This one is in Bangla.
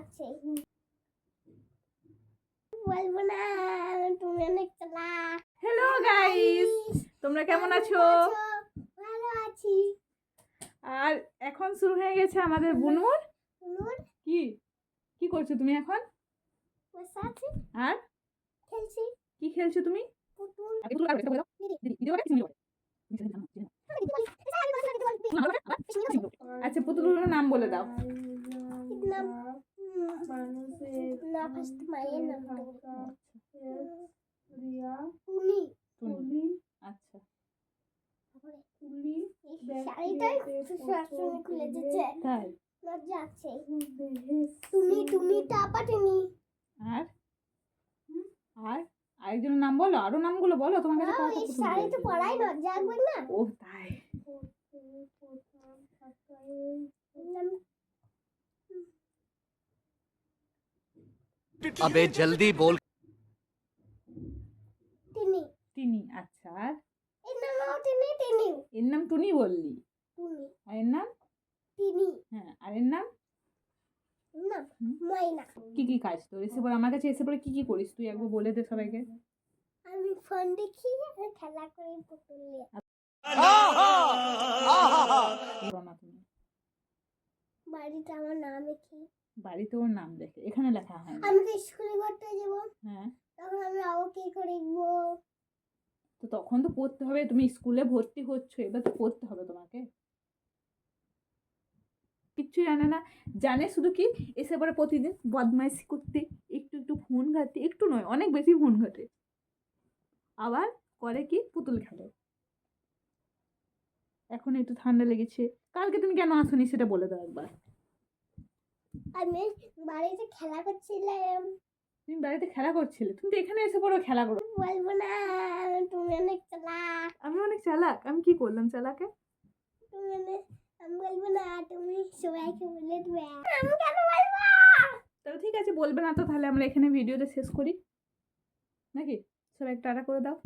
আছে বলব না তুমি অনেক চালাক হ্যালো গাইস তোমরা কেমন আছো? ভালো আছি। আর এখন শুরু হয়ে গেছে আমাদের বুনুর? নূর কি? কি করছ তুমি এখন? আর? খেলছি। কি খেলছো তুমি? আচ্ছা পুতুলগুলোর নাম বলে দাও। নাম আচ্ছা টুনি টাপা টুনি আর আর আরেকজনের নাম বলো আরও নামগুলো বলো তোমার কাছে তো একবার না ও তাই নাম আবে জলদি বল তিনি তিনি আচ্ছা এর নাম তিনি তিনি এর নাম টুনি বললি টুনি আর এর নাম তিনি হ্যাঁ আর এর নাম না ময়না কি কি কাজ তোর এসে পরে আমার কাছে এসে পরে কি কি করিস তুই একবার বলে দে সবাইকে আমি ফোন দেখি আর খেলা করি পুতুল নিয়ে বাড়িতে আমার নাম লেখে বাড়িতে ওর নাম লেখে এখানে তখন তো পড়তে হবে, তুমি স্কুলে ভর্তি হচ্ছ, এবার তো পড়তে হবে তোমাকে। কিচ্ছু জানে না। জানে শুধু কি, এসে পরে প্রতিদিন বদমাইশি করতে, একটু একটু ফোন ঘাটতে একটু নয়, অনেক বেশি ফোন ঘাটে। আবার করে কি, পুতুল খেলে। এখন একটু ঠান্ডা লেগেছে। কালকে তুমি কেন আসোনি সেটা বলে দাও একবার। আমি বাড়িতে খেলা করছিলাম। তুমি বাড়িতে খেলা করছিলে? তুমি তো এখানে এসে পড়ো খেলা করো। বলব না তুমি অনেক চালাক। আমি অনেক চালাক। আমি কি করলাম চালাকে? তুমি আমি বলব না তুমি সবাইকে বলে দেবে। আমি কেন বলব? তাহলে ঠিক আছে বলবে না তো তাহলে আমরা এখানে ভিডিওটা শেষ করি। নাকি? সবাই একটা করে দাও।